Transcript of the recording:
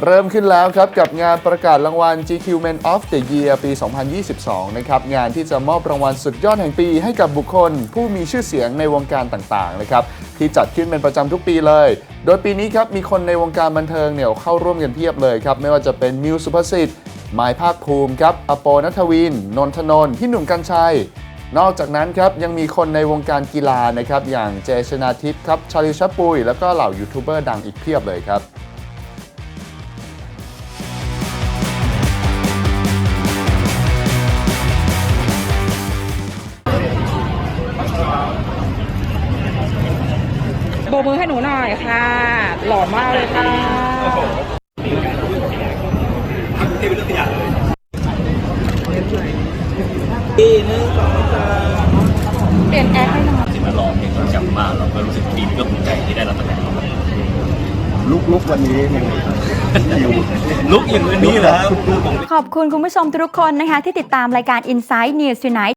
เริ่มขึ้นแล้วครับกับงานประกาศรางวัล GQ Men of the Year ปี 2022 นะครับงานที่จะมอบรางวัลสุดยอดแห่งปีให้กับบุคคล ผู้มีชื่อเสียงในวงการต่างๆนะครับที่จัดขึ้นเป็นประจำทุกปีเลย โดยปีนี้ครับมีคนในวงการบันเทิงเนี่ยเข้าร่วมกันเพียบเลยครับไม่ว่าจะเป็นมิวสุภสิทธิ์หมายภาคภูมิครับอโปนัทวิน นนทนนท์พี่หนุ่มกัญชัย นอกจากนั้นครับยังมีคนในวงการกีฬานะครับอย่างเจชนาทิพย์ครับชาลิชปุย แล้วก็เหล่ายูทูบเบอร์ดังอีกเพียบเลยครับ โบมือให้หนูหน่อยค่ะ หล่อมากเลยค่ะเปลี่ยนแอคให้หน่อยที่มาลองเพลงต้นฉบับมากเราก็รู้สึกปีก็ภูมิใจที่ได้รับตำแหน่งลุกลุกวันนี้ยังลุกอย่างนี้เหรอขอบคุณคุณผู้ชมทุกคนนะคะ ที่ติดตามรายการ Inside News Tonight